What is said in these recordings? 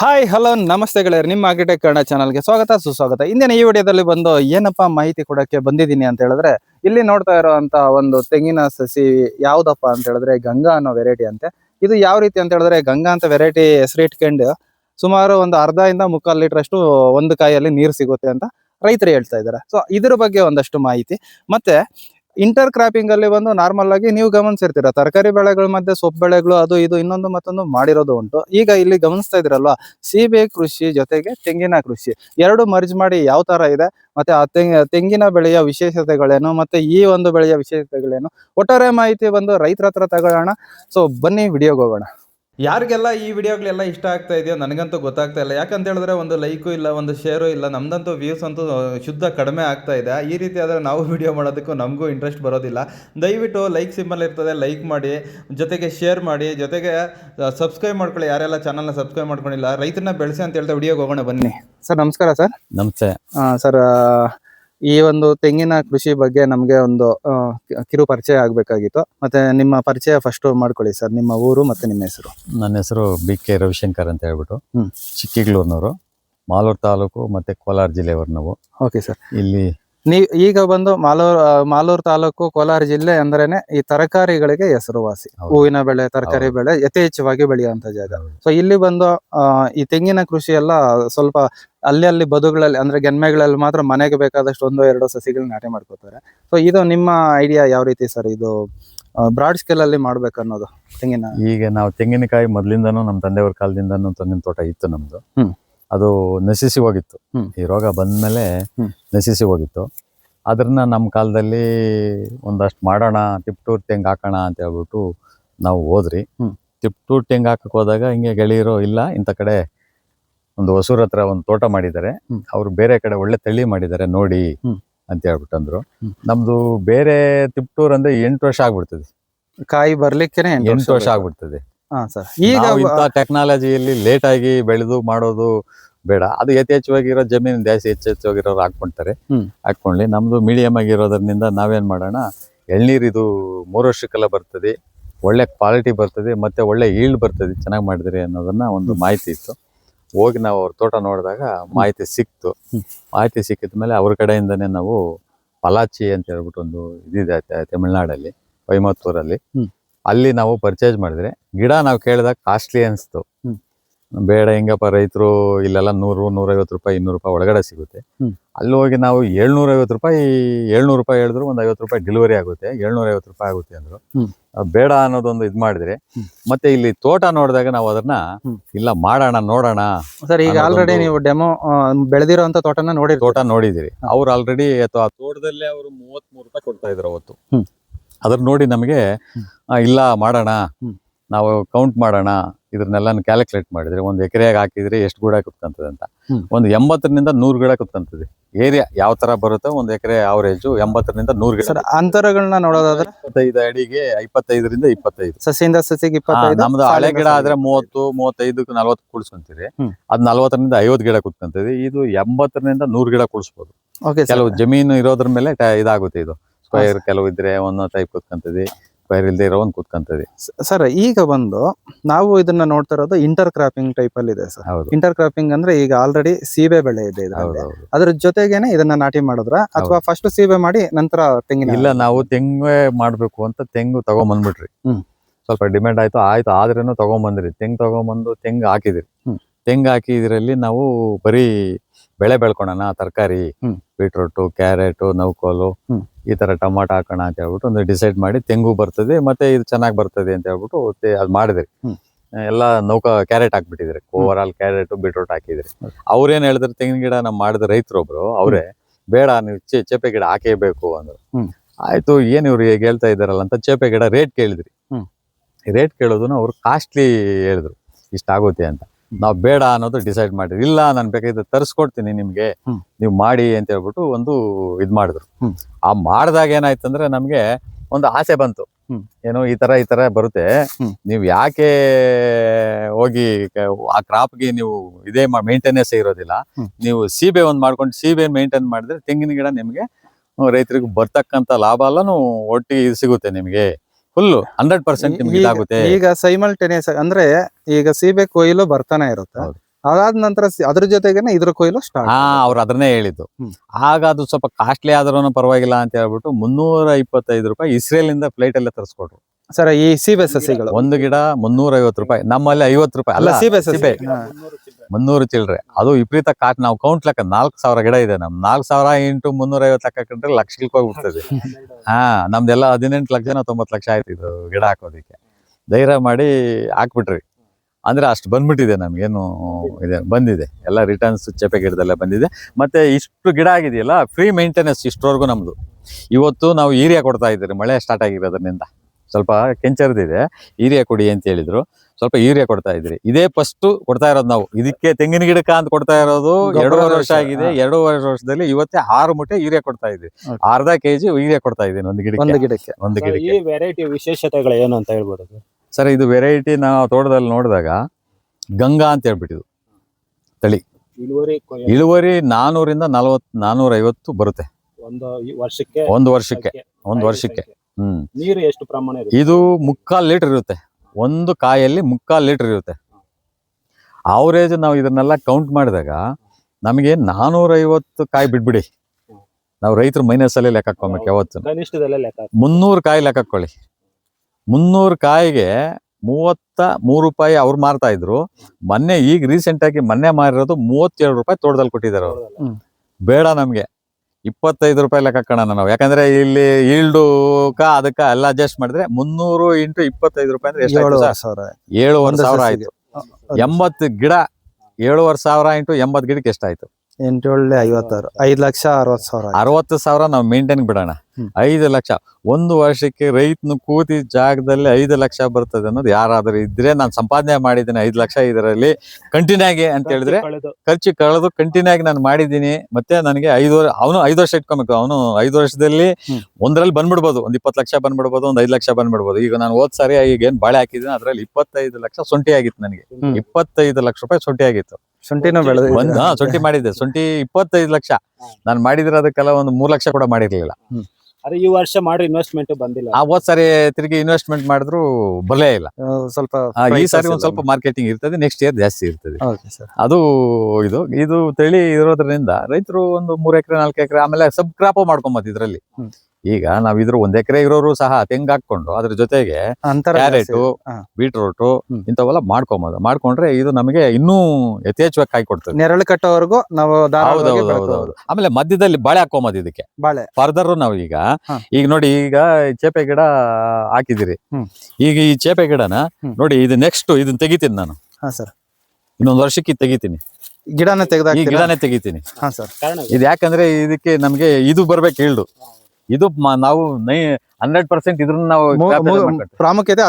Hi hello ನಮಸ್ತೆ ಗೆಳೆಯರು. ನಿಮ್ಮ ಅಗ್ರಿಟೆಕ್ ಕನ್ನಡ ಚಾನಲ್ಗೆ ಸ್ವಾಗತ, ಸುಸ್ವಾಗತ. ಇಂದಿನ ಈ ವಿಡಿಯೋದಲ್ಲಿ ಬಂದು ಏನಪ್ಪಾ ಮಾಹಿತಿ ಕೊಡಕ್ಕೆ ಬಂದಿದ್ದೀನಿ ಅಂತ ಹೇಳಿದ್ರೆ, ಇಲ್ಲಿ ನೋಡ್ತಾ ಇರುವಂತ ಒಂದು ತೆಂಗಿನ ಸಸಿ ಯಾವುದಪ್ಪ ಅಂತ ಹೇಳಿದ್ರೆ ಗಂಗಾ ಅನ್ನೋ ವೆರೈಟಿ ಅಂತೆ. ಇದು ಯಾವ ರೀತಿ ಅಂತ ಹೇಳಿದ್ರೆ ಗಂಗಾ ಅಂತ ವೆರೈಟಿ ಹೆಸರು ಇಟ್ಕೊಂಡು ಸುಮಾರು ಒಂದು ಅರ್ಧ ಇಂದ ಮುಕ್ಕಾಲು ಲೀಟರ್ ಅಷ್ಟು ಒಂದು ಕಾಯಲ್ಲಿ ನೀರು ಸಿಗುತ್ತೆ ಅಂತ ರೈತರು ಹೇಳ್ತಾ ಇದ್ದಾರೆ. ಸೊ ಇದ್ರ ಬಗ್ಗೆ ಒಂದಷ್ಟು ಮಾಹಿತಿ. ಮತ್ತೆ ಇಂಟರ್ ಕ್ರಾಪಿಂಗ್ ಅಲ್ಲಿ ಬಂದು ನಾರ್ಮಲ್ ಆಗಿ ನೀವು ಗಮನಿಸಿರ್ತೀರ. ತರಕಾರಿ ಬೆಳೆಗಳ ಮಧ್ಯೆ ಸೊಪ್ಪು ಬೆಳೆಗಳು, ಅದು ಇದು ಇನ್ನೊಂದು ಮತ್ತೊಂದು ಮಾಡಿರೋದು ಉಂಟು. ಈಗ ಇಲ್ಲಿ ಗಮನಿಸ್ತಾ ಇದ್ರಲ್ವಾ ಸೀಬೆ ಕೃಷಿ ಜೊತೆಗೆ ತೆಂಗಿನ ಕೃಷಿ. ಎರಡು ಮರ್ಜ್ ಮಾಡಿ ಯಾವ ತರ ಇದೆ? ಮತ್ತೆ ಆ ತೆಂಗ್- ತೆಂಗಿನ ಬೆಳೆಯ ವಿಶೇಷತೆಗಳೇನು? ಮತ್ತೆ ಈ ಒಂದು ಬೆಳೆಯ ವಿಶೇಷತೆಗಳೇನು? ಒಟ್ಟಾರೆ ಮಾಹಿತಿ ಬಂದು ರೈತರ ಹತ್ರ ತಗೊಳ್ಳೋಣ. ಸೊ ಬನ್ನಿ ವಿಡಿಯೋಗೆ ಹೋಗೋಣ. ಯಾರಿಗೆಲ್ಲ ಈ ವಿಡಿಯೋಗಳೆಲ್ಲ ಇಷ್ಟ ಆಗ್ತಾ ಇದೆಯೋ ನನಗಂತೂ ಗೊತ್ತಾಗ್ತಾ ಇಲ್ಲ. ಯಾಕಂತ ಹೇಳಿದ್ರೆ ಒಂದು ಲೈಕು ಇಲ್ಲ ಒಂದು ಶೇರು ಇಲ್ಲ ನಮ್ದಂತೂ ವ್ಯೂಸ್ ಅಂತೂ ಶುದ್ಧ ಕಡಿಮೆ ಆಗ್ತಾ ಇದೆ. ಈ ರೀತಿ ಆದರೆ ನಾವು ವಿಡಿಯೋ ಮಾಡೋದಕ್ಕೂ ನಮಗೂ ಇಂಟ್ರೆಸ್ಟ್ ಬರೋದಿಲ್ಲ. ದಯವಿಟ್ಟು ಲೈಕ್ ಸಿಂಬಲ್ ಇರ್ತದೆ ಲೈಕ್ ಮಾಡಿ ಜೊತೆಗೆ ಶೇರ್ ಮಾಡಿ ಜೊತೆಗೆ ಸಬ್ಸ್ಕ್ರೈಬ್ ಮಾಡ್ಕೊಳ್ಳಿ. ಯಾರೆಲ್ಲ ಚಾನಲ್ನ ಸಬ್ಸ್ಕ್ರೈಬ್ ಮಾಡ್ಕೊಂಡಿಲ್ಲ ರೈತರನ್ನ ಬೆಳೆಸಿ ಅಂತ ಹೇಳ್ತಾ ವಿಡಿಯೋಗೆ ಹೋಗೋಣ ಬನ್ನಿ. ಸರ್ ನಮಸ್ಕಾರ ಸರ್. ನಮಸ್ತೆ. ಸರ್ ಈ ಒಂದು ತೆಂಗಿನ ಕೃಷಿ ಬಗ್ಗೆ ನಮಗೆ ಒಂದು ಕಿರು ಪರಿಚಯ ಆಗಬೇಕಾಗಿತ್ತು. ಮತ್ತೆ ನಿಮ್ಮ ಪರಿಚಯ ಫಸ್ಟ್ ಮಾಡ್ಕೊಳ್ಳಿ ಸರ್ ನಿಮ್ಮ ಊರು ಮತ್ತೆ ನಿಮ್ಮ ಹೆಸರು. ನನ್ನ ಹೆಸರು ಬಿ ಕೆ ರವಿಶಂಕರ್ ಅಂತ ಹೇಳ್ಬಿಟ್ಟು. ಚಿಕ್ಕಿಗ್ಳೂರ್ನವರು. ಮಾಲೂರು ತಾಲೂಕು ಮತ್ತೆ ಕೋಲಾರ ಜಿಲ್ಲೆಯವರು ನಾವು ಓಕೆ ಸರ್ ಇಲ್ಲಿ ನೀವ್ ಈಗ ಬಂದು ಮಾಲೂರು ಮಾಲೂರು ತಾಲೂಕು ಕೋಲಾರ ಜಿಲ್ಲೆ ಅಂದ್ರೇನೆ ಈ ತರಕಾರಿಗಳಿಗೆ ಹೆಸರುವಾಸಿ. ಹೂವಿನ ಬೆಳೆ ತರಕಾರಿ ಬೆಳೆ ಯಥೇಚ್ಛವಾಗಿ ಬೆಳೆಯುವಂತ ಜಾಗ. ಸೊ ಇಲ್ಲಿ ಬಂದು ಈ ತೆಂಗಿನ ಕೃಷಿ ಎಲ್ಲ ಸ್ವಲ್ಪ ಅಲ್ಲಿ ಅಲ್ಲಿ ಬದುಗಳಲ್ಲಿ ಅಂದ್ರೆ ಗೆನ್ಮೆಗಳಲ್ಲಿ ಮಾತ್ರ ಮನೆಗೆ ಬೇಕಾದಷ್ಟು ಒಂದು ಎರಡು ಸಸಿಗಳು ನಾಟಿ ಮಾಡ್ಕೋತಾರೆ. ಸೊ ಇದು ನಿಮ್ಮ ಐಡಿಯಾ ಯಾವ ರೀತಿ ಸರ್ ಇದು ಬ್ರಾಡ್ ಸ್ಕೇಲ್ ಅಲ್ಲಿ ಮಾಡ್ಬೇಕು ಅನ್ನೋದು ತೆಂಗಿನ. ಈಗ ನಾವು ತೆಂಗಿನಕಾಯಿ ಮೊದ್ಲಿಂದನೂ ನಮ್ಮ ತಂದೆಯವ್ರ ಕಾಲದಿಂದನೂ ತೆಂಗಿನ ತೋಟ ಇತ್ತು ನಮ್ದು. ಅದು ನಶಿಸಿ ಹೋಗಿತ್ತು ಈ ರೋಗ ಬಂದ್ಮೇಲೆ. ನಶಿಸಿ ಹೋಗಿತ್ತು ಅದನ್ನ ನಮ್ಮ ಕಾಲದಲ್ಲಿ ಒಂದಷ್ಟು ಮಾಡೋಣ ತಿಪ್ಟೂರ್ ತೆಂಗ್ ಹಾಕೋಣ ಅಂತ ಹೇಳ್ಬಿಟ್ಟು ನಾವು ಹೋದ್ರಿ. ತಿಪ್ಟೂರ್ ತೆಂಗ್ ಹಾಕಕ್ ಹೋದಾಗ ಹಿಂಗೆ ಗೆಳೆಯರು ಇಲ್ಲ ಇಂಥ ಕಡೆ ಒಂದು ಹೊಸೂರ್ ಹತ್ರ ಒಂದು ತೋಟ ಮಾಡಿದ್ದಾರೆ. ಅವ್ರು ಬೇರೆ ಕಡೆ ಒಳ್ಳೆ ತಳಿ ಮಾಡಿದ್ದಾರೆ ನೋಡಿ ಅಂತ ಹೇಳ್ಬಿಟ್ಟು ಅಂದ್ರು. ನಮ್ದು ಬೇರೆ ತಿಪ್ಟೂರ್ ಅಂದ್ರೆ ಎಂಟು ವರ್ಷ ಆಗ್ಬಿಡ್ತದೆ. ಕಾಯಿ ಬರ್ಲಿಕ್ಕೆ ಎಂಟು ವರ್ಷ ಆಗ್ಬಿಡ್ತದೆ. ಈಗ ಇಂಥ ಟೆಕ್ನಾಲಜಿಯಲ್ಲಿ ಲೇಟ್ ಆಗಿ ಬೆಳೆದು ಮಾಡೋದು ಬೇಡ. ಅದು ಯಥೇಚ್ಛವಾಗಿರೋ ಜಮೀನು ಜಾಸ್ತಿ ಹೆಚ್ಚೆಚ್ಚಾಗಿರೋರು ಹಾಕ್ಕೊಂತಾರೆ. ಹಾಕೊಂತಾರೆ ಹಾಕ್ಕೊಳ್ಳಿ. ನಮ್ದು ಮೀಡಿಯಂ ಆಗಿರೋದ್ರಿಂದ ನಾವೇನ್ ಮಾಡೋಣ? ಎಳ್ನೀರು ಇದು ಮೂರು ವರ್ಷಕ್ಕೆಲ್ಲ ಬರ್ತದೆ. ಒಳ್ಳೆ ಕ್ವಾಲಿಟಿ ಬರ್ತದೆ. ಮತ್ತೆ ಒಳ್ಳೆ ಈಲ್ಡ್ ಬರ್ತದೆ. ಚೆನ್ನಾಗಿ ಮಾಡಿದ್ರಿ ಅನ್ನೋದನ್ನ ಒಂದು ಮಾಹಿತಿ ಇತ್ತು. ಹೋಗಿ ನಾವು ಅವ್ರ ತೋಟ ನೋಡಿದಾಗ ಮಾಹಿತಿ ಸಿಕ್ತು. ಮಾಹಿತಿ ಸಿಕ್ಕಿದ ಮೇಲೆ ಅವ್ರ ಕಡೆಯಿಂದನೇ ನಾವು ಪಲಾಚಿ ಅಂತ ಹೇಳ್ಬಿಟ್ಟು ಒಂದು ಇದಿದೆ ತಮಿಳ್ನಾಡಲ್ಲಿ ಕೊಯಮತ್ತೂರಲ್ಲಿ. ಅಲ್ಲಿ ನಾವು ಪರ್ಚೇಸ್ ಮಾಡಿದ್ರೆ ಗಿಡ ನಾವು ಕೇಳಿದಾಗ ಕಾಸ್ಟ್ಲಿ ಅನಿಸ್ತು. ಬೇಡ ಹೆಂಗಪ್ಪ ರೈತರು ಇಲ್ಲೆಲ್ಲ ನೂರು ನೂರೈವತ್ತು ರೂಪಾಯಿ ಇನ್ನೂರು ರೂಪಾಯಿ ಒಳಗಡೆ ಸಿಗುತ್ತೆ. ಅಲ್ಲಿ ಹೋಗಿ ನಾವು ಏಳ್ನೂರ ಐವತ್ತು ರೂಪಾಯಿ ಏಳ್ನೂರು ರೂಪಾಯಿ ಹೇಳಿದ್ರು ಒಂದು ಐವತ್ತು ರೂಪಾಯಿ ಡೆಲಿವರಿ ಆಗುತ್ತೆ ಏಳ್ನೂರ ಐವತ್ತು ರೂಪಾಯಿ ಆಗುತ್ತೆ ಅಂದ್ರು. ಬೇಡ ಅನ್ನೋದೊಂದು ಇದು ಮಾಡಿದ್ರೆ ಮತ್ತೆ ಇಲ್ಲಿ ತೋಟ ನೋಡಿದಾಗ ನಾವು ಅದನ್ನ ಇಲ್ಲ ಮಾಡೋಣ ನೋಡೋಣ ಸರ್ ಈಗ ಆಲ್ರೆಡಿ ನೀವು ಡೆಮೋ ಬೆಳೆದಿರೋಂತ ತೋಟನ ನೋಡಿ ತೋಟ ನೋಡಿದಿರಿ. ಅವ್ರು ಆಲ್ರೆಡಿ ಅಥವಾ ತೋಟದಲ್ಲೇ ಅವರು ಮೂವತ್ತ್ ಮೂರು ರೂಪಾಯಿ ಕೊಡ್ತಾ ಇದ್ರು ಅವತ್ತು. ಅದ್ರ ನೋಡಿ ನಮಗೆ ಇಲ್ಲ ಮಾಡೋಣ ನಾವು ಕೌಂಟ್ ಮಾಡೋಣ ಇದ್ರನ್ನೆಲ್ಲ ಕ್ಯಾಲ್ಕುಲೇಟ್ ಮಾಡಿದ್ರೆ ಒಂದು ಎಕರೆಗೆ ಹಾಕಿದ್ರೆ ಎಷ್ಟು ಗಿಡ ಕುತ್ಕೊಂತದೆ ಅಂತ. ಒಂದು ಎಂಬತ್ತರಿಂದ ನೂರು ಗಿಡ ಕುತ್ಕಂತದೆ. ಏರಿಯಾ ಯಾವ ತರ ಬರುತ್ತೆ ಒಂದು ಎಕರೆ ಆವರೇಜು ಎಂಬತ್ತರಿಂದ ನೂರು ಗಿಡ ಅಂತರಗಳನ್ನ ನೋಡೋದಾದ್ರೆ? ಇಪ್ಪತ್ತೈದು ಅಡಿಗೆ ಇಪ್ಪತ್ತೈದರಿಂದ ಇಪ್ಪತ್ತೈದು. ಸಸಿಯಿಂದ ಸಸಿಗೆ ಇಪ್ಪತ್ತೈದು ನಮ್ದು ಹಳೆ ಗಿಡ ಆದ್ರೆ ಮೂವತ್ತು ಮೂವತ್ತೈದಕ್ಕೆ ನಲ್ವತ್ತು ಕುಳಿಸ್ಕೊಂತೀರಿ. ಅದ್ ನಲ್ವತ್ತರಿಂದ ಐವತ್ತು ಗಿಡ ಕುತ್ಕಂತದೆ. ಇದು ಎಂಬತ್ತರಿಂದ ನೂರು ಗಿಡ ಕುಳಿಸ್ಬೋದು ಕೆಲವು ಜಮೀನು ಇರೋದ್ರ ಮೇಲೆ ಇದಾಗುತ್ತೆ ಇದು. ಸ್ಕ್ವೈರ್ ಕೆಲವು ಇದ್ರೆ ಒಂದೊಂದು ಟೈಪ್ ಕುತ್ಕೊಂತದೆ ಸ್ಕ್ವೈರ್ ಇಲ್ಲದೆ ಇರೋ ಒಂದು ಕುತ್ಕೊಂತದೆ ಸರ್ ಈಗ ಬಂದು ನಾವು ಇದನ್ನ ನೋಡ್ತಾ ಇರೋದು ಇಂಟರ್ ಕ್ರಾಪಿಂಗ್ ಟೈಪ್ ಅಲ್ಲಿ ಇದೆ ಸರ್. ಹೌದು. ಇಂಟರ್ ಕ್ರಾಪಿಂಗ್ ಅಂದ್ರೆ ಈಗ ಆಲ್ರೆಡಿ ಸೀಬೆ ಬೆಳೆ ಇದೆ ಇದರಲ್ಲಿ. ಅದ್ರ ಜೊತೆಗೇನೆ ಇದನ್ನ ನಾಟಿ ಮಾಡಿದ್ರ ಅಥವಾ ಫಸ್ಟ್ ಸೀಬೆ ಮಾಡಿ ನಂತರ ತೆಂಗಿನ ಇಲ್ಲ ನಾವು ತೆಂಗೇ ಮಾಡ್ಬೇಕು ಅಂತ ತೆಂಗು ತಗೊಂಬಂದ್ಬಿಟ್ರಿ. ಹ್ಮ್. ಸ್ವಲ್ಪ ಡಿಮ್ಯಾಂಡ್ ಆಯ್ತು ಆಯ್ತು ಆದ್ರೇನು ತಗೊಂಬಂದ್ರಿ. ತೆಂಗ್ ತಗೊಂಬಂದು ತೆಂಗ್ ಹಾಕಿದ್ರಿ. ಹ್ಮ್. ತೆಂಗ್ ಹಾಕಿ ಇದರಲ್ಲಿ ನಾವು ಬರೀ ಬೆಳೆ ಬೆಳ್ಕೊಳೋಣ ತರಕಾರಿ. ಬೀಟ್ರೂಟು ಕ್ಯಾರೆಟು ನೌಕೋಲು ಈ ತರ ಟೊಮಾಟೊ ಹಾಕೋಣ ಅಂತ ಹೇಳ್ಬಿಟ್ಟು ಒಂದು ಡಿಸೈಡ್ ಮಾಡಿ ತೆಂಗು ಬರ್ತದೆ ಮತ್ತೆ ಇದು ಚೆನ್ನಾಗಿ ಬರ್ತದೆ ಅಂತ ಹೇಳ್ಬಿಟ್ಟು ಅದು ಮಾಡಿದ್ರಿ. ಎಲ್ಲ ನೌಕ ಕ್ಯಾರೆಟ್ ಹಾಕ್ಬಿಟ್ಟಿದ್ರಿ. ಓವರ್ ಆಲ್ ಕ್ಯಾರೆಟ್ ಬೀಟ್ರೂಟ್ ಹಾಕಿದ್ರಿ. ಅವ್ರೇನ್ ಹೇಳಿದ್ರು ತೆಂಗಿನ ಗಿಡ ನಮ್ ಮಾಡಿದ ರೈತರೊಬ್ರು ಅವರೇ ಬೇಡ ನೀವು ಚೇ- ಚೇಪೆ ಗಿಡ ಹಾಕೇಬೇಕು ಅಂದ್ರು. ಆಯ್ತು ಏನ್ ಇವ್ರು ಹೇಗೆ ಹೇಳ್ತಾ ಇದಾರಲ್ಲ ಅಂತ ಚೇಪೆ ಗಿಡ ರೇಟ್ ಕೇಳಿದ್ರಿ. ರೇಟ್ ಕೇಳೋದನ್ನ ಅವ್ರು ಕಾಸ್ಟ್ಲಿ ಹೇಳಿದ್ರು. ಇಷ್ಟಾಗುತ್ತೆ ಅಂತ. ನಾವು ಬೇಡ ಅನ್ನೋದು ಡಿಸೈಡ್ ಮಾಡಿದ್ರು ಇಲ್ಲ ನಾನು ಬೇಕಾದ್ರೆ ತರಿಸ್ಕೊಡ್ತೀನಿ ನಿಮ್ಗೆ. ನೀವು ಮಾಡಿ ಅಂತ ಹೇಳ್ಬಿಟ್ಟು ಒಂದು ಇದ್ ಮಾಡಿದ್ರು. ಆ ಮಾಡಿದಾಗ ಏನಾಯ್ತಂದ್ರೆ ನಮ್ಗೆ ಒಂದು ಆಸೆ ಬಂತು. ಏನೋ ಈ ತರ ಈ ತರ ಬರುತ್ತೆ. ನೀವು ಯಾಕೆ ಹೋಗಿ ಆ ಕ್ರಾಪ್ಗೆ ನೀವು ಇದೇ ಮೇಂಟೆನೆನ್ಸ್ ಇರೋದಿಲ್ಲ. ನೀವು ಸೀಬೆ ಒಂದ್ ಮಾಡ್ಕೊಂಡು ಸೀಬೆ ಮೇಂಟೈನ್ ಮಾಡಿದ್ರೆ ತೆಂಗಿನ ಗಿಡ ನಿಮ್ಗೆ ರೈತರಿಗೆ ಬರ್ತಕ್ಕಂತ ಲಾಭ ಎಲ್ಲಾನು ಒಟ್ಟಿಗೆ ಇದು ಸಿಗುತ್ತೆ ನಿಮ್ಗೆ. ಫುಲ್ ಹಂಡ್ರೆಡ್ ಪರ್ಸೆಂಟ್ ನಿಮ್ಗೆ ಇದಾಗುತ್ತೆ. ಈಗ ಸೈಮಲ್ಟೇನಿಯಸ್ ಅಂದ್ರೆ ಈಗ ಸೀಬೆ ಕೊಯ್ಲು ಬರ್ತಾನೆ ಇರುತ್ತೆ. ಅದಾದ ನಂತರ ಅದ್ರ ಜೊತೆಗೆ ಇದ್ರ ಕೊಯ್ಲು ಸ್ಟಾರ್ಟ್ ಹಾ ಅವ್ರು ಅದನ್ನೇ ಹೇಳಿದ್ದು. ಆಗ ಅದು ಸ್ವಲ್ಪ ಕಾಸ್ಟ್ಲಿ ಆದ್ರೂ ಪರವಾಗಿಲ್ಲ ಅಂತ ಹೇಳ್ಬಿಟ್ಟು ಮುನ್ನೂರ ಇಪ್ಪತ್ತೈದು ರೂಪಾಯಿ ಇಸ್ರೇಲ್ ಇಂದ ಫ್ಲೈಟ್ ಅಲ್ಲೇ ತರಿಸ್ಕೊಟ್ರು. ಸರ್ ಈ ಸೀಬೆ ಸಸಿಗಳು ಒಂದು ಗಿಡ ಮುನ್ನೂರ ಐವತ್ತು ರೂಪಾಯಿ. ನಮ್ಮಲ್ಲಿ ಐವತ್ತು ರೂಪಾಯಿ. ಅಲ್ಲ ಸೀಬೆ ಸೀಬೆ. ಮುನ್ನೂರು ಚಿಲ್ಲರೆ ಅದು ವಿಪರೀತ ಕಾಟ್. ನಾವು ಕೌಂಟ್ ಲೆಕ್ಕ ನಾಲ್ಕು ಸಾವಿರ ಗಿಡ ಇದೆ ನಮ್ ನಾಲ್ಕು ಸಾವಿರ ಇಂಟು ಮುನ್ನೂರ ಐವತ್ತು ಲೆಕ್ಕ ಕಂಡ್ರೆ ಲಕ್ಷಕ್ಕೆ ಹೋಗ್ಬಿಡ್ತದೆ. ಹಾ ನಮ್ದೆಲ್ಲ ಹದಿನೆಂಟು ಲಕ್ಷ ತೊಂಬತ್ತು ಲಕ್ಷ ಆಯ್ತು ಇದು ಗಿಡ ಹಾಕೋದಿಕ್ಕೆ. ಧೈರ್ಯ ಮಾಡಿ ಹಾಕ್ಬಿಟ್ರಿ. ಅಂದ್ರೆ ಅಷ್ಟು ಬಂದ್ಬಿಟ್ಟಿದೆ ನಮ್ಗೇನು ಇದೆ ಬಂದಿದೆ. ಎಲ್ಲ ರಿಟರ್ನ್ಸ್ ಚೇಪೆ ಗಿಡದಲ್ಲೇ ಬಂದಿದೆ. ಮತ್ತೆ ಇಷ್ಟು ಗಿಡ ಆಗಿದೆಯಲ್ಲ ಫ್ರೀ ಮೇಂಟೆನೆನ್ಸ್ ಇಷ್ಟವರೆಗೂ ನಮ್ದು. ಇವತ್ತು ನಾವು ಏರಿಯಾ ಕೊಡ್ತಾ ಇದ್ದೀರಿ. ಮಳೆ ಸ್ಟಾರ್ಟ್ ಆಗಿರೋದ್ರಿಂದ. ಸ್ವಲ್ಪ ಕೆಂಚರ್ದಿದೆ ಯೂರಿಯಾ ಕೊಡಿ ಅಂತ ಹೇಳಿದ್ರು. ಸ್ವಲ್ಪ ಯೂರಿಯಾ ಕೊಡ್ತಾ ಇದ್ರಿ. ಇದೇ ಫಸ್ಟ್ ಕೊಡ್ತಾ ಇರೋದು ನಾವು. ಇದಕ್ಕೆ ತೆಂಗಿನ ಗಿಡಕ್ಕ ಅಂತ ಕೊಡ್ತಾ ಇರೋದು ಎರಡೂವರೆ ವರ್ಷ. ಆಗಿದೆ. ಎರಡೂವರೆ ವರ್ಷದಲ್ಲಿ ಇವತ್ತೇ ಆರು ಮೂಟೆ ಯೂರಿಯಾ ಕೊಡ್ತಾ ಇದ್ವಿ. ಅರ್ಧ ಕೆಜಿ ಯೂರಿಯಾ ಕೊಡ್ತಾ ಇದ್ದೀನಿ ಒಂದು ಗಿಡಕ್ಕೆ. ಒಂದು ಗಿಡಕ್ಕೆ. ಒಂದು ಈ ಗಿಡಕ್ಕೆ. ವೆರೈಟಿ ವಿಶೇಷತೆಗಳು ಏನು ಅಂತ ಹೇಳ್ಬೋದು ಸರ್? ಇದು ವೆರೈಟಿ ನಾವು ತೋಟದಲ್ಲಿ ನೋಡಿದಾಗ ಗಂಗಾ ಅಂತ ಹೇಳ್ಬಿಟ್ಟಿದ್ದು. ಇಳುವರಿ ಇಳುವರಿ ನಾನೂರಿಂದ ನಲವತ್ ನಾನೂರ ಐವತ್ತು ಬರುತ್ತೆ. ಒಂದು ವರ್ಷಕ್ಕೆ ಒಂದು ವರ್ಷಕ್ಕೆ. ಒಂದು ವರ್ಷಕ್ಕೆ. ನೀರು ಎಷ್ಟು ಪ್ರಮಾಣ ಇರುತ್ತೆ? ಇದು ಮುಕ್ಕಾಲ್ ಲೀಟರ್ ಇರುತ್ತೆ. ಒಂದು ಕಾಯಲ್ಲಿ ಮುಕ್ಕಾಲ್ ಲೀಟರ್ ಇರುತ್ತೆ. ಅವರೇಜ್ ನಾವು ಇದನ್ನೆಲ್ಲ ಕೌಂಟ್ ಮಾಡಿದಾಗ ನಮಗೆ ನಾನೂರ ಐವತ್ತು ಕಾಯಿ ಬಿಡ್ಬಿಡಿ. ನಾವು ರೈತರು ಮೈನಸ್ ಅಲ್ಲಿ ಲೆಕ್ಕ ಹಾಕೊಬೇಕು. ಯಾವತ್ತು. ಮುನ್ನೂರು ಕಾಯಿ ಲೆಕ್ಕ ಹಾಕೊಳ್ಳಿ ಮುನ್ನೂರು ಕಾಯಿಗೆ ಮೂವತ್ತ ಮೂರು ರೂಪಾಯಿ ಅವ್ರು ಮಾರ್ತಾ ಇದ್ರು. ಮೊನ್ನೆ ಈಗ ರೀಸೆಂಟ್ ಆಗಿ ಮೊನ್ನೆ ಮಾರಿರೋದು ಮೂವತ್ತೇಳು ರೂಪಾಯಿ ತೋಟದಲ್ಲಿ ಕೊಟ್ಟಿದ್ದಾರೆ ಅವರು. ಬೇಡ ನಮ್ಗೆ. ಇಪ್ಪತ್ತೈದು ರೂಪಾಯಿ ಲೆಕ್ಕ ಹಾಕೋಣ ನಾವು. ಯಾಕಂದ್ರೆ ಇಲ್ಲಿ ಈಲ್ಡು ಕ ಅದಕ್ಕ ಎಲ್ಲ ಅಡ್ಜಸ್ಟ್ ಮಾಡಿದ್ರೆ ಮುನ್ನೂರು ಇಂಟು ಇಪ್ಪತ್ತೈದು ರೂಪಾಯಿ ಅಂದ್ರೆ ಎಷ್ಟು ಏಳುವರೆ ಸಾವಿರ ಒಂದು ಸಾವಿರ. ಆಯ್ತು. ಎಂಬತ್ತು ಗಿಡ ಏಳುವರೆ ಸಾವಿರ ಇಂಟು ಎಂಬತ್ತು ಗಿಡಕ್ಕೆ ಎಷ್ಟಾಯ್ತು? ಎಂಟೇಳೆ ಐವತ್ತಾರು. ಐದು ಲಕ್ಷ ಅರವತ್ ಸಾವಿರ. ಅರವತ್ತು ಸಾವಿರ ನಾವು ಮೇಂಟೈನ್ ಬಿಡೋಣ. ಐದು ಲಕ್ಷ. ಒಂದು ವರ್ಷಕ್ಕೆ ರೈತನು ಕೂತಿ ಜಾಗದಲ್ಲಿ ಐದು ಲಕ್ಷ ಬರ್ತದೆ ಅನ್ನೋದು ಯಾರಾದರೂ ಇದ್ರೆ ನಾನು ಸಂಪಾದನೆ ಮಾಡಿದ್ದೀನಿ ಐದು ಲಕ್ಷ ಇದರಲ್ಲಿ ಕಂಟಿನ್ಯೂ ಆಗಿ ಅಂತ ಹೇಳಿದ್ರೆ ಖರ್ಚು ಕಳೆದು ಕಂಟಿನ್ಯೂ ಆಗಿ ನಾನು ಮಾಡಿದ್ದೀನಿ. ಮತ್ತೆ ನನಗೆ ಐದು ವರ್ಷ ಅವನು ಐದು ವರ್ಷ ಇಟ್ಕೊಬೇಕು. ಅವನು ಐದು ವರ್ಷದಲ್ಲಿ ಒಂದರಲ್ಲಿ ಬಂದ್ಬಿಡ್ಬೋದು. ಒಂದು ಇಪ್ಪತ್ತು ಲಕ್ಷ ಬಂದ್ಬಿಡ್ಬೋದು. ಒಂದು ಐದು ಲಕ್ಷ ಬಂದ್ಬಿಡ್ಬೋದು. ಈಗ ನಾನು ಹೋದ್ ಸಾರಿ ಈಗ ಏನು ಬಾಳೆ ಹಾಕಿದ್ದೀನಿ ಅದರಲ್ಲಿ ಇಪ್ಪತ್ತೈದು ಲಕ್ಷ ಸೊಂಟಿ ಆಗಿತ್ತು ನನಗೆ. ಇಪ್ಪತ್ತೈದು ಲಕ್ಷ ರೂಪಾಯಿ ಸೊಂಟಿ ಆಗಿತ್ತು. ಶುಂಠಿನೂ ಒಂದ್ ಬೆಳೆದ ಹಾ, ಶುಂಠಿ ಮಾಡಿದ್ದೆ. ಶುಂಠಿ ಇಪ್ಪತ್ತೈದು ಲಕ್ಷ. ನಾನು ಮಾಡಿದ್ರೆ ಅದಕ್ಕೆಲ್ಲ ಒಂದು ಮೂರ್ ಲಕ್ಷ ಕೂಡ ಮಾಡಿರ್ಲಿಲ್ಲ. ಅರೆ ಈ ವರ್ಷ ಮಾಡಿ ಇನ್ವೆಸ್ಟ್ಮೆಂಟ್ ಬಂದಿಲ್ಲ. ಆ ಹೋದ್ ಸಾರಿ ತಿರುಗಿ ಇನ್ವೆಸ್ಟ್ಮೆಂಟ್ ಮಾಡಿದ್ರು ಬಲೇ ಇಲ್ಲ. ಸ್ವಲ್ಪ ಆ, ಈ ಸಾರಿ ಒಂದ್ ಸ್ವಲ್ಪ ಮಾರ್ಕೆಟಿಂಗ್ ಇರ್ತದೆ ನೆಕ್ಸ್ಟ್ ಇಯರ್ ಜಾಸ್ತಿ ಇರ್ತದೆ. ಓಕೆ ಸರ್ ಅದು ಇದು ಇದು ತಳಿ ಇರೋದ್ರಿಂದ ರೈತರು ಒಂದು ಮೂರ್ ಎಕರೆ ನಾಲ್ಕು ಎಕರೆ ಆಮೇಲೆ ಸಬ್ ಕ್ರಾಪ್ ಮಾಡ್ಕೊಂಬತ್ ಇದ್ರಲ್ಲಿ ಹ್ಮ್. ಈಗ ನಾವ್ ಇದ್ರ ಒಂದ್ ಎಕರೆ ಇರೋರು ಸಹ ತೆಂಗ್ ಹಾಕೊಂಡು ಅದ್ರ ಜೊತೆಗೆ ಅಂತರ ಕ್ಯಾರೆಟ್. ಬೀಟ್ರೂಟ್. ಇಂಥವೆಲ್ಲ ಮಾಡ್ಕೊಂಬೋದು. ಮಾಡ್ಕೊಂಡ್ರೆ ಇದು ನಮಗೆ ಇನ್ನೂ ಯಥೇಚ್ಛವಾಗಿ ಕಾಯಿ ಕೊಡ್ತದೆ. ನೆರಳು ಕಟ್ಟೋವರೆಗೂ ನಾವು ಆಮೇಲೆ ಮಧ್ಯದಲ್ಲಿ ಬಾಳೆ ಹಾಕೊಂಬೋದು ಇದಕ್ಕೆ. ಬಾಳೆ. ಫರ್ದರ್ ನಾವು ಈಗ ಈಗ ನೋಡಿ ಈಗ ಈ ಚೇಪೆ ಗಿಡ ಹಾಕಿದಿರಿ ಈಗ ಈ ಚೇಪೆ ಗಿಡನ ನೋಡಿ ಇದು ನೆಕ್ಸ್ಟ್ ಇದನ್ನ ತೆಗಿತೀನಿ ನಾನು. ಹಾ ಸರ್. ಇನ್ನೊಂದ್ ವರ್ಷಕ್ಕೆ ಇದ್ ತೆಗಿತೀನಿ. ಗಿಡನೇ ತೆಗೆದಾಕ್ತೀರಾ? ಗಿಡನೇ ತೆಗಿತೀನಿ. ಹಾ ಸರ್. ಕಾರಣ ಇದು ಯಾಕಂದ್ರೆ ಇದಕ್ಕೆ ನಮ್ಗೆ ಇದು ಬರ್ಬೇಕು ಹೇಳ್ದು. ಇದು ನಾವು ನೈ ಹಂಡ್ರೆಡ್ ಪರ್ಸೆಂಟ್ ಇದ್ರ ನಾವು. ಪ್ರಾಮುಖ್ಯತೆ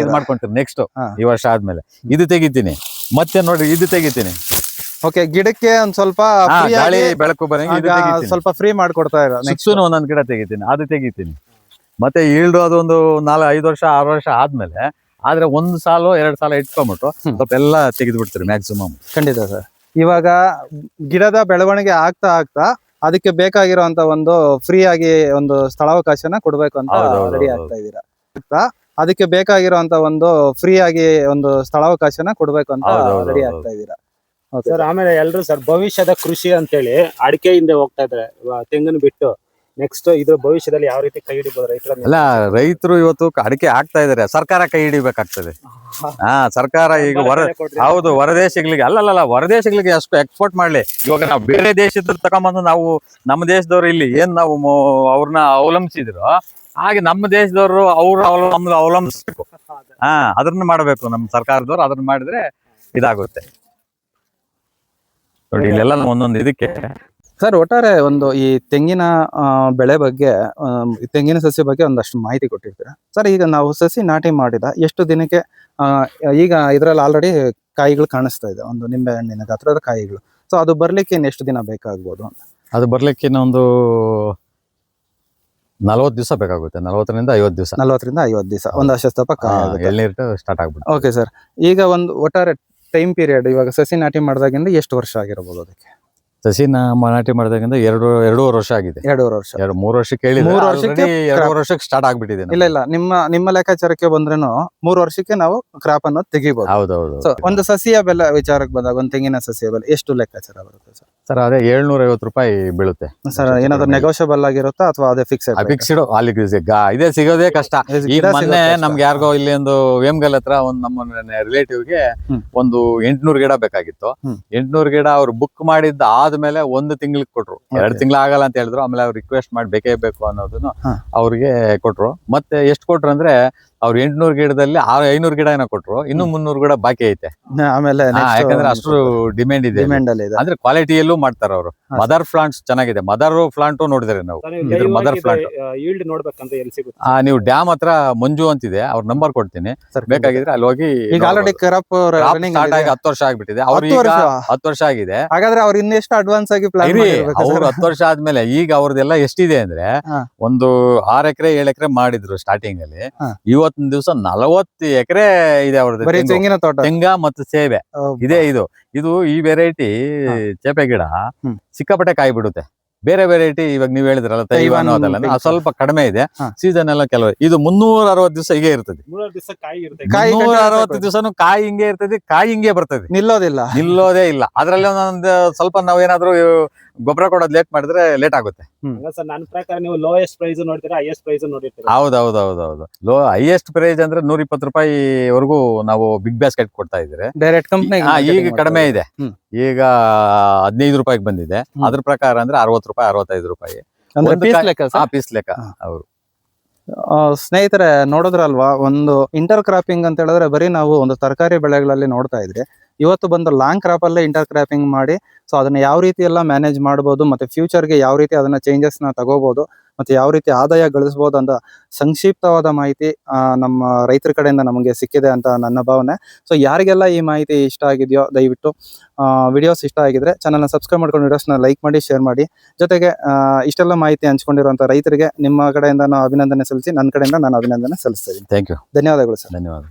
ಇದು ಮಾಡ್ಕೊಂತೀವಿ ನೆಕ್ಸ್ಟ್ ಈ ವರ್ಷ ಆದ್ಮೇಲೆ. ಇದು ತೆಗಿತೀನಿ. ಮತ್ತೆ ನೋಡ್ರಿ ಇದು ತೆಗಿತೀನಿ. ಓಕೆ ಗಿಡಕ್ಕೆ ಒಂದ್ ಸ್ವಲ್ಪ ಗಾಳಿ ಬೆಳಕು ಬರಂಗೆ ತೆಗಿತೀನಿ. ಸ್ವಲ್ಪ ಫ್ರೀ ಮಾಡ್ಕೊಡ್ತಾ ಇರೋ ನೆಕ್ಸ್ಟ್ ಒಂದೊಂದ್ ಗಿಡ ತೆಗಿತೀನಿ. ಅದು ತೆಗಿತೀನಿ. ಮತ್ತೆ ಈಲ್ಡು ಅದೊಂದು ನಾಲ್ಕು ಐದು ವರ್ಷ ಆರು ವರ್ಷ ಆದ್ಮೇಲೆ ಆದ್ರೆ ಒಂದ್ ಸಾಲು ಎರಡ್ ಸಾಲ ಇಟ್ಕೊಂಡ್ಬಿಟ್ಟು ಸ್ವಲ್ಪ ಎಲ್ಲ ತೆಗೆದು ಬಿಡ್ತೀರಿ ಮ್ಯಾಕ್ಸಿಮಮ್ ಖಂಡಿತ ಸರ್. ಇವಾಗ ಗಿಡದ ಬೆಳವಣಿಗೆ ಆಗ್ತಾ ಆಗ್ತಾ ಅದಕ್ಕೆ ಬೇಕಾಗಿರುವಂತ ಒಂದು ಫ್ರೀ ಆಗಿ ಒಂದು ಸ್ಥಳಾವಕಾಶನ ಕೊಡ್ಬೇಕು ಅಂತ ರೆಡಿ ಆಗ್ತಾ ಇದ್ದೀರಾ. ಅದಕ್ಕೆ ಬೇಕಾಗಿರುವಂತ ಒಂದು ಫ್ರೀ ಆಗಿ ಒಂದು ಸ್ಥಳಾವಕಾಶನ ಕೊಡ್ಬೇಕು ಅಂತ ರೆಡಿ ಆಗ್ತಾ ಇದ್ದೀರಾ. ಸರ್ ಆಮೇಲೆ ಎಲ್ರು ಸರ್ ಭವಿಷ್ಯದ ಕೃಷಿ ಅಂತೇಳಿ ಅಡಿಕೆ ಹಿಂದೆ ಹೋಗ್ತಾ ಇದ್ರೆ ತೆಂಗಿನ ತೆಂಗನ್ನು ಬಿಟ್ಟು ನೆಕ್ಸ್ಟ್ ಇದ್ರ ಭವಿಷ್ಯದಲ್ಲಿ ಯಾವ ರೀತಿ ಕೈ ಹಿಡಿಬಹುದು ರೈತರ ಅಲ್ಲ ರೈತರು ಇವತ್ತು ಅಡಿಕೆ ಆಗ್ತಾ ಇದಾರೆ. ಸರ್ಕಾರ ಕೈ ಹಿಡಿಬೇಕಾಗ್ತದೆ. ಹಾ. ಸರ್ಕಾರ ಈಗ ಹೊರ ಹೌದು ಹೊರದೇಶಗಳಿಗೆ ಅಲ್ಲಲ್ಲ ಹೊರದೇಶಗಳಿಗೆ ಅಷ್ಟು ಎಕ್ಸ್ಪೋರ್ಟ್ ಮಾಡ್ಲಿ. ಇವಾಗ ನಾವು ಬೇರೆ ದೇಶದ ತಗೊಂಬಂದು ನಾವು ನಮ್ಮ ದೇಶದವ್ರು ಇಲ್ಲಿ ಏನ್ ನಾವು ಅವ್ರನ್ನ ಅವಲಂಬಿಸಿದ್ರು ಹಾಗೆ ನಮ್ಮ ದೇಶದವರು ಅವ್ರ ಅವಲ ನಮ್ಗೆ ಅವಲಂಬಿಸ್ಬೇಕು. ಹಾ ಅದನ್ನ ಮಾಡಬೇಕು ನಮ್ಮ ಸರ್ಕಾರದವ್ರು ಅದನ್ನ ಮಾಡಿದ್ರೆ ಇದಾಗುತ್ತೆ. ನೋಡಿ ಇಲ್ಲೆಲ್ಲ ಒಂದೊಂದು ಇದಕ್ಕೆ ಸರ್ ಒಟ್ಟಾರೆ ಒಂದು ಈ ತೆಂಗಿನ ಬೆಳೆ ಬಗ್ಗೆ ಈ ತೆಂಗಿನ ಸಸಿ ಬಗ್ಗೆ ಒಂದಷ್ಟು ಮಾಹಿತಿ ಕೊಟ್ಟಿರ್ತೀರಾ? ಸರ್ ಈಗ ನಾವು ಸಸಿ ನಾಟಿ ಮಾಡಿದ ಎಷ್ಟು ದಿನಕ್ಕೆ ಈಗ ಇದರಲ್ಲಿ ಆಲ್ರೆಡಿ ಕಾಯಿಗಳು ಕಾಣಿಸ್ತಾ ಇದೆ ಒಂದು ನಿಂಬೆ ಹಣ್ಣಿನ ಗಾತ್ರದ ಕಾಯಿಗಳು. ಸೊ ಅದು ಬರ್ಲಿಕ್ಕೆ ಇನ್ನು ಎಷ್ಟು ದಿನ ಬೇಕಾಗ್ಬೋದು ಅದು ಬರ್ಲಿಕ್ಕೆ ಇನ್ನೊಂದು ನಲವತ್ತು ದಿವಸ ಬೇಕಾಗುತ್ತೆ ನಲವತ್ತರಿಂದ ಐವತ್ತು ದಿವಸ. ನಲವತ್ತರಿಂದ ಐವತ್ತು ದಿವಸ ಒಂದು ಆಗುತ್ತೆ. ಎಳ್ನೀರು ಸ್ಟಾರ್ಟ್ ಆಗ್ಬಿಟ್ಟು ಓಕೆ ಸರ್ ಈಗ ಒಂದು ಒಟ್ಟಾರೆ ಟೈಮ್ ಪೀರಿಯಡ್ ಇವಾಗ ಸಸಿ ನಾಟಿ ಮಾಡಿದಾಗಿಂದ ಎಷ್ಟು ವರ್ಷ ಆಗಿರ್ಬೋದು ಅದಕ್ಕೆ? ಸಸಿನ ಮರಾಟಿ ಮಾಡಿದಾಗಿಂದ ಎರಡು ಎರಡೂವರೆ ವರ್ಷ ಆಗಿದೆ. ಎರಡೂವರೆ ವರ್ಷ. ಎರಡು ಮೂರು ವರ್ಷಕ್ಕೆ ಹೇಳಿದ್ರೆ ಮೂರು ವರ್ಷಕ್ಕೆ ಎರಡೂವರೆ ವರ್ಷಕ್ಕೆ ಸ್ಟಾರ್ಟ್ ಆಗ್ಬಿಟ್ಟಿದೆ ಇಲ್ಲ ಇಲ್ಲ ನಿಮ್ಮ ನಿಮ್ಮ ಲೆಕ್ಕಾಚಾರಕ್ಕೆ ಬಂದ್ರೇನು ಮೂರು ವರ್ಷಕ್ಕೆ ನಾವು ಕ್ರಾಪ್ ಅನ್ನು ತೆಗಿಬಹುದು ಹೌದೌದು. ಒಂದು ಸಸಿಯ ಬೆಲೆ ವಿಚಾರಕ್ಕೆ ಬಂದಾಗ ಒಂದು ತೆಂಗಿನ ಸಸಿಯ ಬೆಲೆ ಎಷ್ಟು ಲೆಕ್ಕಾಚಾರ ಬರುತ್ತೆ ಸರ್? ಸರ್ ಅದೇ ಏಳ್ನೂರ ಐವತ್ತು ರೂಪಾಯಿ ಬೀಳುತ್ತೆ. ಸರ್ ಏನಾದ್ರು ನೆಗೋಷಿಯಬಲ್ ಆಗಿರುತ್ತಾ ಅಥವಾ ಅದೇ ಫಿಕ್ಸ್ ಫಿಕ್ಸ್ಡ್ ಅಲ್ಲಿ ಗಾ ಇದೇ ಸಿಗೋದೇ ಕಷ್ಟ. ಈಗ ಮೊನ್ನೆ ನಮ್ಗೆ ಯಾರಿಗೋ ಇಲ್ಲಿ ಒಂದು ವೇಮ್ಗಲ್ ಹತ್ರ ಒಂದು ನಮ್ಮ ರಿಲೇಟಿವ್ಗೆ. ಒಂದು ಎಂಟ್ನೂರ್ ಗಿಡ ಬೇಕಾಗಿತ್ತು. ಎಂಟ್ನೂರು ಗಿಡ ಅವ್ರು ಬುಕ್ ಮಾಡಿದ್ದ ಆದ್ಮೇಲೆ ಒಂದು ತಿಂಗ್ಳಿಗೆ ಕೊಟ್ರು ಎರಡು. ತಿಂಗಳ ಆಗಲ್ಲ ಅಂತ ಹೇಳಿದ್ರು ಆಮೇಲೆ ಅವ್ರು ರಿಕ್ವೆಸ್ಟ್ ಮಾಡಿ ಬೇಕೇ ಬೇಕು ಅನ್ನೋದನ್ನು. ಅವ್ರಿಗೆ ಕೊಟ್ರು ಮತ್ತೆ ಎಷ್ಟು ಕೊಟ್ರು ಅಂದ್ರೆ ಅವ್ರು ಎಂಟ್ನೂರು ಗಿಡದಲ್ಲಿ ಆರು ಐನೂರು ಗಿಡ ಏನೋ ಕೊಟ್ರು. ಇನ್ನು ಮುನ್ನೂರು ಗಿಡ ಬಾಕಿ ಐತೆ. ಆಮೇಲೆ ಯಾಕಂದ್ರೆ ಅಷ್ಟು ಡಿಮ್ಯಾಂಡ್ ಇದೆ ಡಿಮ್ಯಾಂಡ್ ಅಲ್ಲಿ ಇದೆ. ಅಂದ್ರೆ ಕ್ವಾಲಿಟಿಯಲ್ಲೂ ಮಾಡ್ತಾರ ಅವರು. ಮದರ್ ಪ್ಲಾಂಟ್ಸ್ ಚೆನ್ನಾಗಿದೆ. ಮದರ್ ಪ್ಲಾಂಟ್ ನೋಡಿದ್ರೆ ನಾವು. ಇದ್ರ ಮದರ್ ಪ್ಲಾಂಟ್ ಈಲ್ಡ್ ನೋಡ್ಬೇಕಂದ್ರೆ ಎಲ್ಲಿ ಸಿಗುತ್ತೆ? ಆ ನೀವು ಡ್ಯಾಮ್ ಹತ್ರ ಮಂಜು ಅಂತಿದೆ. ಅವ್ರ ನಂಬರ್ ಕೊಡ್ತೀನಿ. ಬೇಕಾಗಿದ್ರೆ ಅಲ್ಲಿ ಹೋಗಿ ಈಗ ಆಲ್ರೆಡಿ ಕರಪ್ ರನ್ನಿಂಗ್ ಸ್ಟಾರ್ಟ್ ಆಗಿ ಹತ್ತು ವರ್ಷ ಆಗ್ಬಿಟ್ಟಿದೆ. ಅವ್ರು ಹತ್ತು ಈಗ ವರ್ಷ? ಹತ್ತು ವರ್ಷ ಆಗಿದೆ. ಹಾಗಾದ್ರೆ ಅವ್ರ ಇನ್ನೆಷ್ಟು ಅಡ್ವಾನ್ಸ್ ಆಗಿ ಪ್ಲಾನ್ ಅವ್ರು ಹತ್ತು ವರ್ಷ ಆದ್ಮೇಲೆ ಈಗ ಅವ್ರದ್ದೆಲ್ಲ ಎಷ್ಟಿದೆ ಅಂದ್ರೆ ಒಂದು ಆರ್ ಎಕರೆ ಏಳು ಎಕರೆ ಮಾಡಿದ್ರು ಸ್ಟಾರ್ಟಿಂಗ್ ಅಲ್ಲಿ. ಹಾ. ಇವತ್ತಿನ ದಿವಸ ನಲವತ್ತು ಎಕರೆ ಇದೆ ಅವ್ರದ್ದು ಬರೀ ತೆಂಗಿನ ತೋಟ. ತೆಂಗ ಮತ್ತು ಸೇಬೆ. ಇದೆ ಇದು. ಇದು ಈ ವೆರೈಟಿ. ಚೇಪೆ ಗಿಡ. ಸಿಕ್ಕಾಪಟ್ಟೆ ಕಾಯಿ ಬಿಡುತ್ತೆ ಬೇರೆ ವೆರೈಟಿ ಇವಾಗ ನೀವ್ ಹೇಳಿದ್ರಲ್ಲ ತೈವಾನ್ ಅದೆಲ್ಲ ಅದು ಸ್ವಲ್ಪ ಕಡಿಮೆ ಇದೆ. ಸೀಸನ್ ಎಲ್ಲ ಕೆಲವು ಇದು ಮುನ್ನೂರ ಅರವತ್ತು ದಿವಸ ಹೀಗೆ ಇರ್ತದೆ. ಮುನ್ನೂರ ಅರವತ್ತು. ದಿವಸನು ಕಾಯಿ ಹಿಂಗೆ ಇರ್ತದೆ. ಕಾಯಿ ಹಿಂಗೆ ಬರ್ತದೆ. ನಿಲ್ಲೋದಿಲ್ಲ. ನಿಲ್ಲೋದೇ ಇಲ್ಲ. ಅದ್ರಲ್ಲಿ ಒಂದೊಂದು ಸ್ವಲ್ಪ ನಾವೇನಾದ್ರೂ ಗೊಬ್ಬರ ಕೊಡೋದು ಲೇಟ್ ಮಾಡಿದ್ರೆ ಲೇಟ್ ಆಗುತ್ತೆ. ಸರ್ ನನ್ನ ಪ್ರಕಾರ ನೀವು ಲೋಯೆಸ್ಟ್ ಪ್ರೈಸ್ ನೋಡ್ತೀರಾ ಹೈಯೆಸ್ಟ್ ಪ್ರೈಸ್ ನೋಡಿರ್ತೀರಾ? ಹೌದು. ಲೋ ಹೈಯೆಸ್ಟ್ ಪ್ರೈಸ್ ಅಂದ್ರೆ ನೂರ ಇಪ್ಪತ್ತು ರೂಪಾಯಿವರೆಗೂ ನಾವು ಬಿಗ್ ಬ್ಯಾಸ್ಕೆಟ್ ಕೊಡ್ತಾ ಇದ್ರೆ ಡೈರೆಕ್ಟ್ ಕಂಪ್ನಿ ಈಗ ಕಡಿಮೆ ಇದೆ. ಈಗ ಹದಿನೈದು ರೂಪಾಯಿಗೆ ಬಂದಿದೆ. ಅದ್ರ ಪ್ರಕಾರ ಅಂದ್ರೆ ಅರವತ್ತು ರೂಪಾಯಿ ಅರವತ್ತೈದು ರೂಪಾಯಿ. ಒಂದು piece ಲೆಕ್ಕ ಆ ಸರ್ ಪೀಸ್ ಲೆಕ್ಕ. ಅವರು ಆ, ಸ್ನೇಹಿತರೆ ನೋಡಿದ್ರಲ್ವಾ ಒಂದು ಇಂಟರ್ ಕ್ರಾಪಿಂಗ್ ಅಂತ ಹೇಳಿದ್ರೆ ಬರೀ ನಾವು ಒಂದು ತರಕಾರಿ ಬೆಳೆಗಳಲ್ಲಿ ನೋಡ್ತಾ ಇದ್ರಿ. ಇವತ್ತು ಬಂದು ಲಾಂಗ್ ಕ್ರಾಪ್ ಅಲ್ಲೇ ಇಂಟರ್ ಕ್ರಾಪಿಂಗ್ ಮಾಡಿ ಸೊ ಅದನ್ನ ಯಾವ ರೀತಿ ಎಲ್ಲ ಮ್ಯಾನೇಜ್ ಮಾಡಬಹುದು ಮತ್ತೆ ಫ್ಯೂಚರ್ಗೆ ಯಾವ ರೀತಿ ಅದನ್ನ ಚೇಂಜಸ್ನ ತಗೋಬಹುದು ಮತ್ತೆ ಯಾವ ರೀತಿ ಆದಾಯ ಗಳಿಸಬಹುದು ಅಂತ ಸಂಕ್ಷಿಪ್ತವಾದ ಮಾಹಿತಿ ನಮ್ಮ ರೈತರ ಕಡೆಯಿಂದ ನಮಗೆ ಸಿಕ್ಕಿದೆ ಅಂತ ನನ್ನ ಭಾವನೆ. ಸೊ ಯಾರಿಗೆಲ್ಲ ಈ ಮಾಹಿತಿ ಇಷ್ಟ ಆಗಿದೆಯೋ ದಯವಿಟ್ಟು ವಿಡಿಯೋಸ್ ಇಷ್ಟ ಆಗಿದ್ರೆ ಚಾನಲ್ನ ಸಬ್ಸ್ಕ್ರೈಬ್ ಮಾಡ್ಕೊಂಡು ವಿಡಿಯೋಸ್ನ ಲೈಕ್ ಮಾಡಿ ಶೇರ್ ಮಾಡಿ. ಜೊತೆಗೆ ಇಷ್ಟೆಲ್ಲ ಮಾಹಿತಿ ಹಂಚ್ಕೊಂಡಿರುವಂತ ರೈತರಿಗೆ ನಿಮ್ಮ ಕಡೆಯಿಂದ ನಾನು ಅಭಿನಂದನೆ ಸಲ್ಲಿಸಿ ನನ್ನ ಕಡೆಯಿಂದ ನಾನು ಅಭಿನಂದನೆ ಸಲ್ಲಿಸ್ತಾ ಇದ್ದೀನಿ ಥ್ಯಾಂಕ್ ಯು ಧನ್ಯವಾದಗಳು ಸರ್. ಧನ್ಯವಾದ